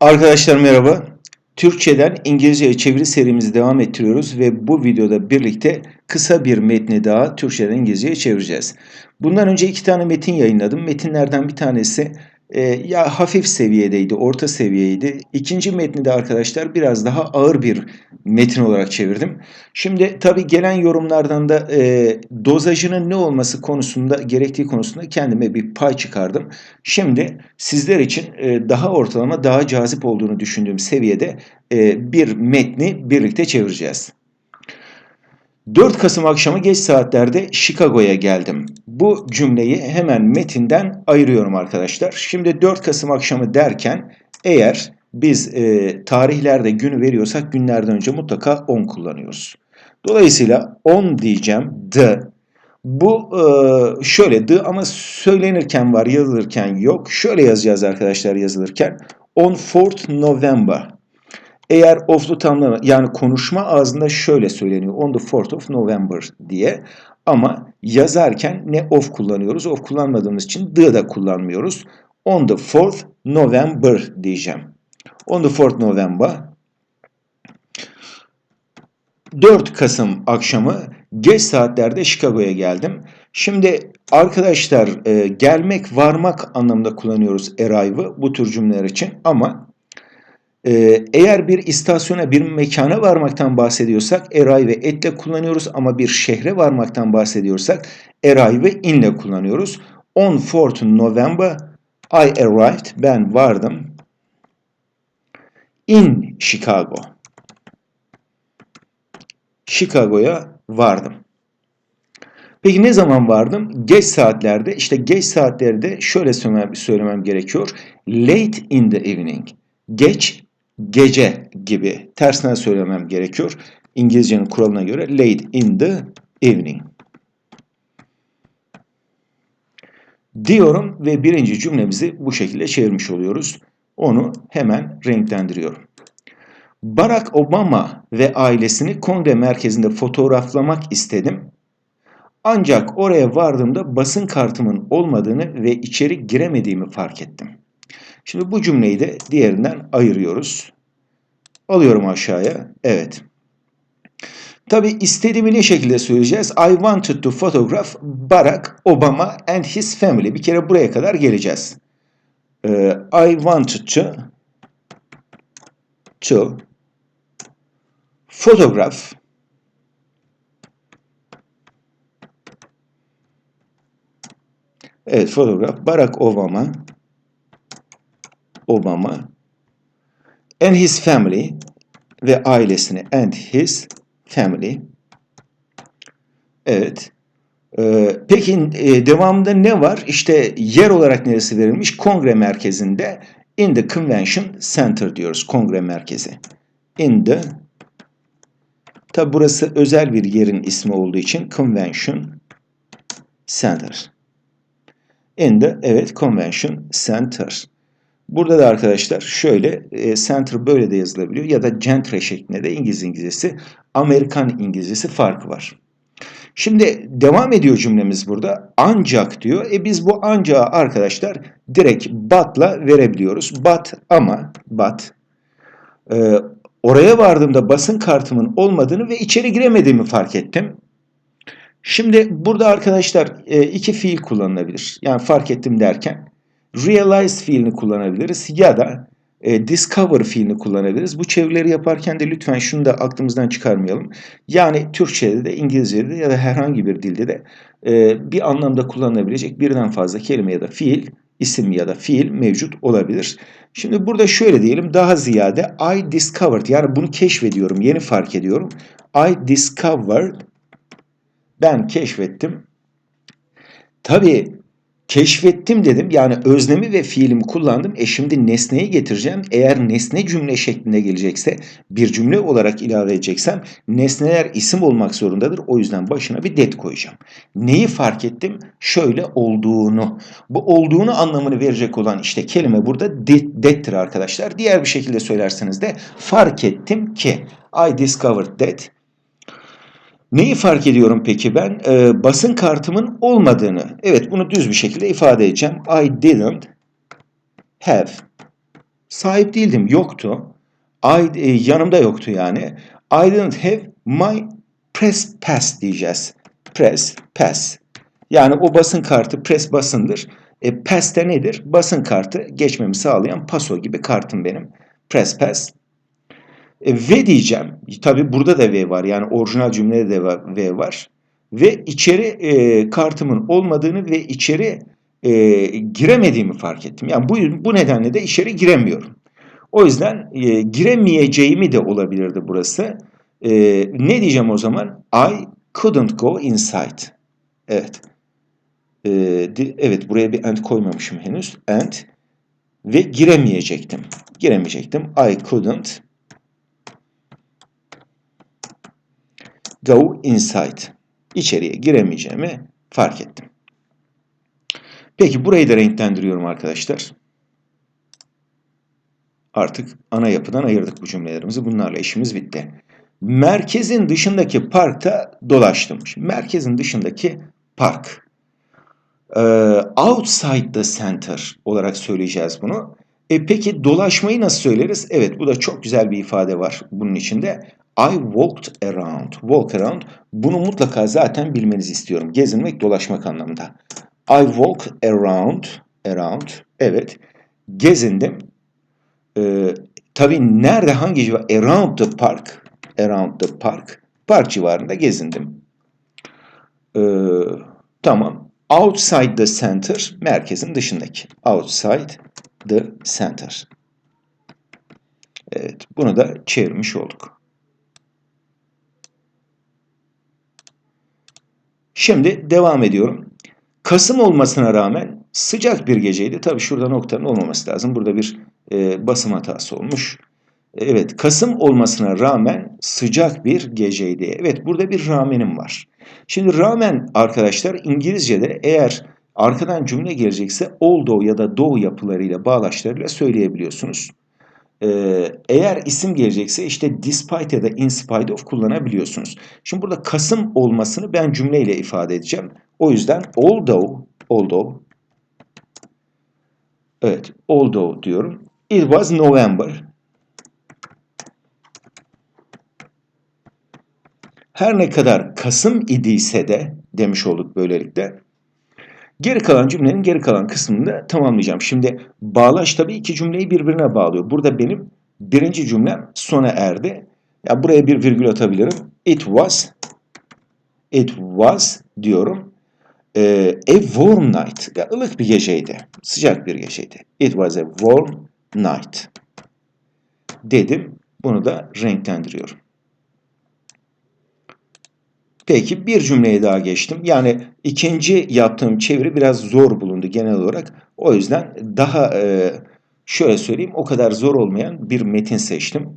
Arkadaşlar merhaba. Türkçeden İngilizceye çeviri serimizi devam ettiriyoruz ve bu videoda birlikte kısa bir metni daha Türkçeden İngilizceye çevireceğiz. Bundan önce iki tane metin yayınladım. Metinlerden bir tanesi e, ya hafif seviyedeydi, orta seviyeydi. İkinci metni de arkadaşlar biraz daha ağır bir metin olarak çevirdim. Şimdi tabii gelen yorumlardan da e, dozajının ne olması konusunda, gerektiği konusunda kendime bir pay çıkardım. Şimdi sizler için e, daha ortalama, daha cazip olduğunu düşündüğüm seviyede e, bir metni birlikte çevireceğiz. 4 Kasım akşamı geç saatlerde Chicago'ya geldim. Bu cümleyi hemen metinden ayırıyorum arkadaşlar. Şimdi 4 Kasım akşamı derken eğer biz e, tarihlerde günü veriyorsak günlerden önce mutlaka 10 kullanıyoruz. Dolayısıyla 10 diyeceğim the. Bu e, şöyle the ama söylenirken var yazılırken yok. Şöyle yazacağız arkadaşlar yazılırken. On 4th November. Eğer of'lu tamlama yani konuşma ağzında şöyle söyleniyor. On the 4th of November diye. Ama yazarken ne of kullanıyoruz? Of kullanmadığımız için the da kullanmıyoruz. On the 4th November diyeceğim. On the 4th November 4 Kasım akşamı geç saatlerde Chicago'ya geldim. Şimdi arkadaşlar e, gelmek, varmak anlamında kullanıyoruz arrive'ı bu tür cümleler için ama e, eğer bir istasyona, bir mekana varmaktan bahsediyorsak arrive etle kullanıyoruz ama bir şehre varmaktan bahsediyorsak arrive inle kullanıyoruz. On 4 November I arrived, ben vardım in Chicago. Chicago'ya vardım. Peki ne zaman vardım? Geç saatlerde. İşte geç saatlerde şöyle söylemem, söylemem gerekiyor. Late in the evening. Geç, gece gibi. Tersinden söylemem gerekiyor. İngilizcenin kuralına göre late in the evening. Diyorum ve birinci cümlemizi bu şekilde çevirmiş oluyoruz. Onu hemen renklendiriyorum. Barack Obama ve ailesini kongre merkezinde fotoğraflamak istedim. Ancak oraya vardığımda basın kartımın olmadığını ve içeri giremediğimi fark ettim. Şimdi bu cümleyi de diğerinden ayırıyoruz. Alıyorum aşağıya. Evet. Tabi istediğimi ne şekilde söyleyeceğiz? I wanted to photograph Barack Obama and his family. Bir kere buraya kadar geleceğiz. Ee, I wanted to to photograph Evet fotoğraf Barack Obama Obama and his family ve ailesini and his family Evet. Ee, peki e, devamında ne var? İşte yer olarak neresi verilmiş? Kongre merkezinde in the convention center diyoruz. Kongre merkezi. In the Tabi burası özel bir yerin ismi olduğu için convention center. In the evet convention center. Burada da arkadaşlar şöyle e, center böyle de yazılabiliyor ya da gentre şeklinde de İngiliz İngilizcesi, Amerikan İngilizcesi farkı var. Şimdi devam ediyor cümlemiz burada. Ancak diyor. E biz bu ancağı arkadaşlar direkt but'la verebiliyoruz. But ama but e, oraya vardığımda basın kartımın olmadığını ve içeri giremediğimi fark ettim. Şimdi burada arkadaşlar e, iki fiil kullanılabilir. Yani fark ettim derken realize fiilini kullanabiliriz ya da e, discover fiilini kullanabiliriz. Bu çevirileri yaparken de lütfen şunu da aklımızdan çıkarmayalım. Yani Türkçe'de de İngilizce'de de ya da herhangi bir dilde de e, bir anlamda kullanılabilecek birden fazla kelime ya da fiil, isim ya da fiil mevcut olabilir. Şimdi burada şöyle diyelim daha ziyade I discovered yani bunu keşfediyorum, yeni fark ediyorum. I discovered ben keşfettim. Tabii Keşfettim dedim. Yani öznemi ve fiilimi kullandım. E şimdi nesneyi getireceğim. Eğer nesne cümle şeklinde gelecekse bir cümle olarak ilave edeceksem nesneler isim olmak zorundadır. O yüzden başına bir det koyacağım. Neyi fark ettim? Şöyle olduğunu. Bu olduğunu anlamını verecek olan işte kelime burada dettir arkadaşlar. Diğer bir şekilde söylerseniz de fark ettim ki I discovered that Neyi fark ediyorum peki ben? Ee, basın kartımın olmadığını. Evet bunu düz bir şekilde ifade edeceğim. I didn't have Sahip değildim. Yoktu. I, e, yanımda yoktu yani. I didn't have my press pass diyeceğiz. Press pass. Yani o basın kartı press basındır. E, pass de nedir? Basın kartı geçmemi sağlayan paso gibi kartım benim. Press pass. E, ve diyeceğim. Tabi burada da V var. Yani orijinal cümlede de V var. Ve içeri e, kartımın olmadığını ve içeri e, giremediğimi fark ettim. Yani bu, bu nedenle de içeri giremiyorum. O yüzden e, giremeyeceğimi de olabilirdi burası. E, ne diyeceğim o zaman? I couldn't go inside. Evet. E, di, evet buraya bir and koymamışım henüz. And ve giremeyecektim. Giremeyecektim. I couldn't go inside. İçeriye giremeyeceğimi fark ettim. Peki burayı da renklendiriyorum arkadaşlar. Artık ana yapıdan ayırdık bu cümlelerimizi. Bunlarla işimiz bitti. Merkezin dışındaki parkta dolaştım. Şimdi merkezin dışındaki park. Ee, outside the center olarak söyleyeceğiz bunu. E peki dolaşmayı nasıl söyleriz? Evet bu da çok güzel bir ifade var bunun içinde. I walked around. Walk around. Bunu mutlaka zaten bilmenizi istiyorum. Gezinmek, dolaşmak anlamında. I walk around. Around. Evet. Gezindim. Ee, tabii nerede hangi civar? Around the park. Around the park. Park civarında gezindim. Ee, tamam. Outside the center. Merkezin dışındaki. Outside the center. Evet. Bunu da çevirmiş olduk. Şimdi devam ediyorum. Kasım olmasına rağmen sıcak bir geceydi. Tabii şurada noktanın olmaması lazım. Burada bir e, basım hatası olmuş. Evet, Kasım olmasına rağmen sıcak bir geceydi. Evet, burada bir rağmenim var. Şimdi rağmen arkadaşlar İngilizce'de eğer arkadan cümle gelecekse although ya da though yapılarıyla bağlaçlarıyla söyleyebiliyorsunuz. Ee, eğer isim gelecekse işte despite ya da in spite of kullanabiliyorsunuz. Şimdi burada Kasım olmasını ben cümleyle ifade edeceğim. O yüzden although, although, evet although diyorum. It was November. Her ne kadar Kasım idiyse de demiş olduk böylelikle. Geri kalan cümlenin geri kalan kısmını da tamamlayacağım. Şimdi bağlaç tabii iki cümleyi birbirine bağlıyor. Burada benim birinci cümlem sona erdi. Ya buraya bir virgül atabilirim. It was It was diyorum. Ee, a warm night. Ya ılık bir geceydi. Sıcak bir geceydi. It was a warm night. Dedim. Bunu da renklendiriyorum. Peki bir cümleye daha geçtim. Yani ikinci yaptığım çeviri biraz zor bulundu genel olarak. O yüzden daha e, şöyle söyleyeyim o kadar zor olmayan bir metin seçtim.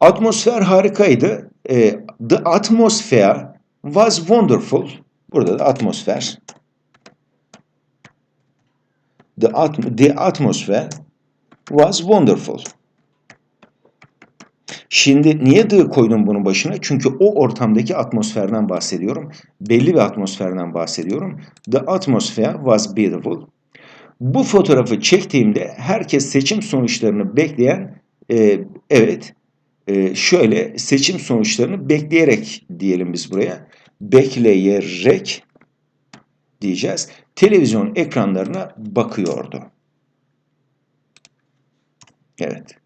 Atmosfer harikaydı. E, the atmosphere was wonderful. Burada da atmosfer. The, at the atmosphere was wonderful. Şimdi niye the koydum bunun başına? Çünkü o ortamdaki atmosferden bahsediyorum. Belli bir atmosferden bahsediyorum. The atmosphere was beautiful. Bu fotoğrafı çektiğimde herkes seçim sonuçlarını bekleyen, e, evet, e, şöyle seçim sonuçlarını bekleyerek diyelim biz buraya. Bekleyerek diyeceğiz. Televizyon ekranlarına bakıyordu. Evet.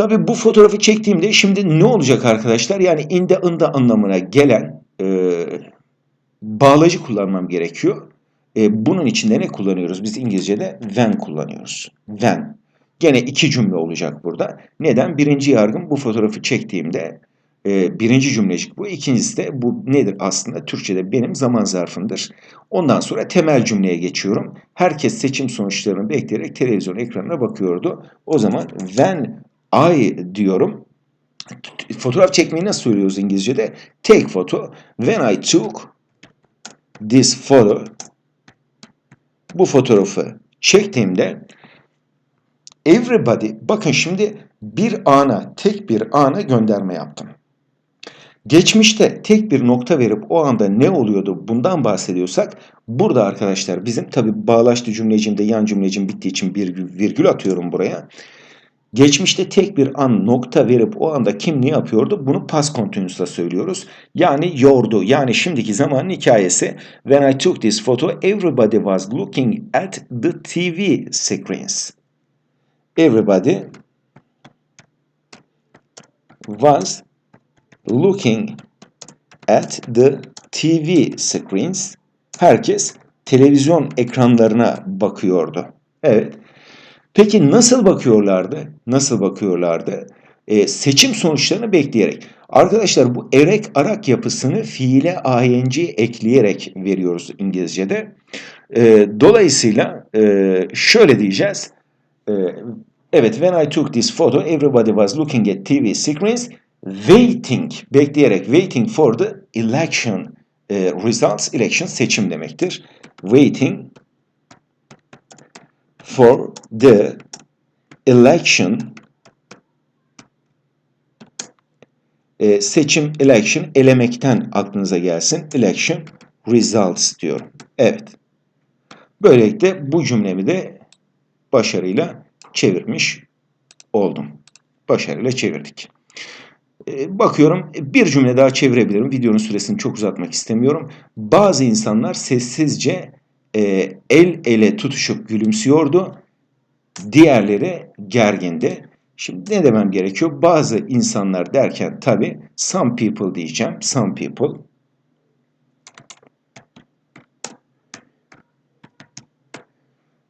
Tabii bu fotoğrafı çektiğimde şimdi ne olacak arkadaşlar? Yani inde ında anlamına gelen e, bağlacı kullanmam gerekiyor. E, bunun içinde ne kullanıyoruz? Biz İngilizce'de when kullanıyoruz. When. Gene iki cümle olacak burada. Neden? Birinci yargım bu fotoğrafı çektiğimde e, birinci cümlecik bu. İkincisi de bu nedir aslında? Türkçe'de benim zaman zarfımdır. Ondan sonra temel cümleye geçiyorum. Herkes seçim sonuçlarını bekleyerek televizyon ekranına bakıyordu. O zaman when I diyorum. Fotoğraf çekmeyi nasıl söylüyoruz İngilizce'de? Take photo. When I took this photo bu fotoğrafı çektiğimde everybody bakın şimdi bir ana tek bir ana gönderme yaptım. Geçmişte tek bir nokta verip o anda ne oluyordu bundan bahsediyorsak burada arkadaşlar bizim tabi bağlaçlı cümlecimde yan cümlecim bittiği için bir virgül atıyorum buraya. Geçmişte tek bir an nokta verip o anda kim ne yapıyordu? Bunu past continuous'la söylüyoruz. Yani yordu. Yani şimdiki zamanın hikayesi. When I took this photo, everybody was looking at the TV screens. Everybody was looking at the TV screens. Herkes televizyon ekranlarına bakıyordu. Evet. Peki nasıl bakıyorlardı? Nasıl bakıyorlardı? Ee, seçim sonuçlarını bekleyerek. Arkadaşlar bu erek arak yapısını fiile ing ekleyerek veriyoruz İngilizce'de. Ee, dolayısıyla e, şöyle diyeceğiz. Ee, evet, when I took this photo, everybody was looking at TV screens, waiting, bekleyerek, waiting for the election e, results, election seçim demektir. Waiting for the election e, seçim election elemekten aklınıza gelsin. Election results diyorum. Evet. Böylelikle bu cümlemi de başarıyla çevirmiş oldum. Başarıyla çevirdik. E, bakıyorum bir cümle daha çevirebilirim. Videonun süresini çok uzatmak istemiyorum. Bazı insanlar sessizce e, el ele tutuşup gülümsüyordu. Diğerleri gergindi. Şimdi ne demem gerekiyor? Bazı insanlar derken tabi some people diyeceğim. Some people.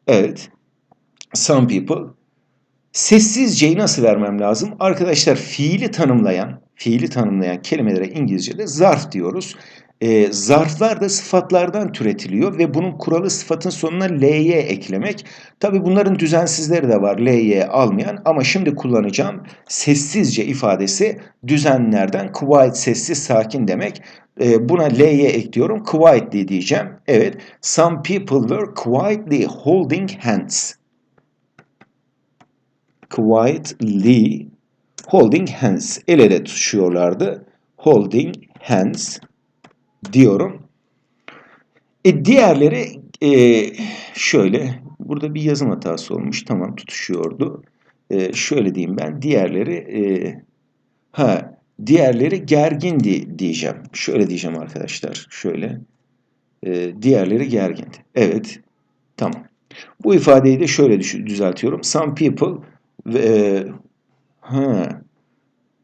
Evet. Some people. Sessizceyi nasıl vermem lazım? Arkadaşlar fiili tanımlayan, fiili tanımlayan kelimelere İngilizce'de zarf diyoruz. E, zarflar da sıfatlardan türetiliyor ve bunun kuralı sıfatın sonuna ly eklemek. Tabi bunların düzensizleri de var ly almayan ama şimdi kullanacağım sessizce ifadesi düzenlerden quiet sessiz sakin demek. E, buna ly ekliyorum quietly diyeceğim. Evet some people were quietly holding hands. Quietly holding hands. El ele tutuşuyorlardı. Holding hands diyorum. E diğerleri e, şöyle burada bir yazım hatası olmuş. Tamam tutuşuyordu. E, şöyle diyeyim ben. Diğerleri e, ha diğerleri gergindi diyeceğim. Şöyle diyeceğim arkadaşlar. Şöyle. E, diğerleri gergindi. Evet. Tamam. Bu ifadeyi de şöyle düzeltiyorum. Some people e, ha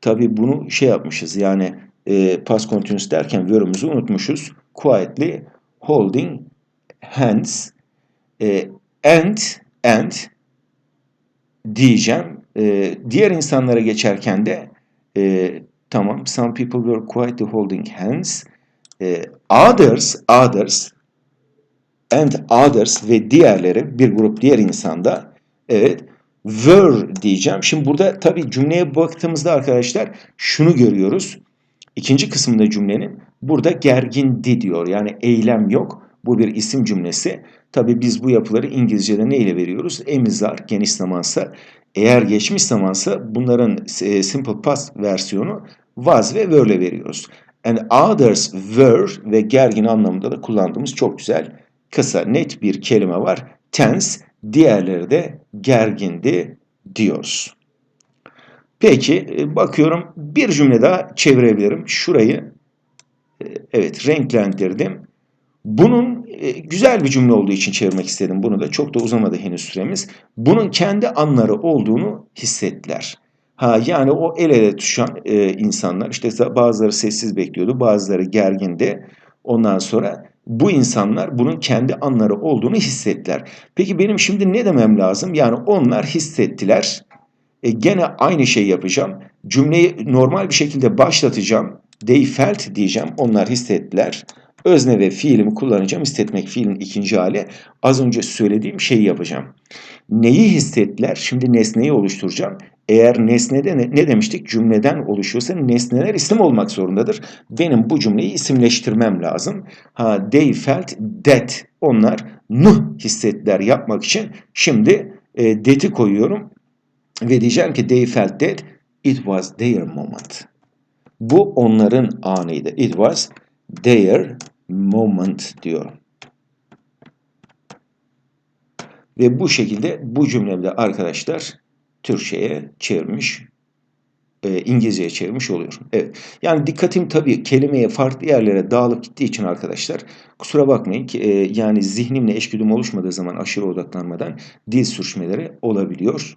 tabii bunu şey yapmışız. Yani e, past continuous derken verb'ümüzü unutmuşuz. Quietly holding hands e, and and diyeceğim. E, diğer insanlara geçerken de e, tamam some people were quietly holding hands. E, others others and others ve diğerleri bir grup diğer insanda evet were diyeceğim. Şimdi burada tabii cümleye baktığımızda arkadaşlar şunu görüyoruz. İkinci kısmında cümlenin burada gergindi diyor. Yani eylem yok. Bu bir isim cümlesi. Tabi biz bu yapıları İngilizce'de neyle veriyoruz? Emizar, geniş zamansa. Eğer geçmiş zamansa bunların e, simple past versiyonu was ve were'le veriyoruz. And others were ve gergin anlamında da kullandığımız çok güzel kısa net bir kelime var. Tense, diğerleri de gergindi diyoruz. Peki e, bakıyorum bir cümle daha çevirebilirim. Şurayı e, evet renklendirdim. Bunun e, güzel bir cümle olduğu için çevirmek istedim. Bunu da çok da uzamadı henüz süremiz. Bunun kendi anları olduğunu hissettiler. Ha yani o el ele tutuşan e, insanlar işte bazıları sessiz bekliyordu, bazıları gergindi. Ondan sonra bu insanlar bunun kendi anları olduğunu hissettiler. Peki benim şimdi ne demem lazım? Yani onlar hissettiler. E, gene aynı şeyi yapacağım. Cümleyi normal bir şekilde başlatacağım. They felt diyeceğim. Onlar hissettiler. Özne ve fiilimi kullanacağım. Hissetmek fiilin ikinci hali. Az önce söylediğim şeyi yapacağım. Neyi hissettiler? Şimdi nesneyi oluşturacağım. Eğer nesnede ne, ne demiştik? Cümleden oluşuyorsa nesneler isim olmak zorundadır. Benim bu cümleyi isimleştirmem lazım. Ha, they felt that. Onlar mı hissettiler yapmak için. Şimdi e, that'i koyuyorum. Ve diyeceğim ki they felt that it was their moment. Bu onların anıydı. It was their moment diyorum. Ve bu şekilde bu cümlemde arkadaşlar Türkçe'ye çevirmiş, e, İngilizce'ye çevirmiş oluyor. Evet. Yani dikkatim tabii kelimeye farklı yerlere dağılıp gittiği için arkadaşlar kusura bakmayın ki e, yani zihnimle eşgüdüm oluşmadığı zaman aşırı odaklanmadan dil sürçmeleri olabiliyor.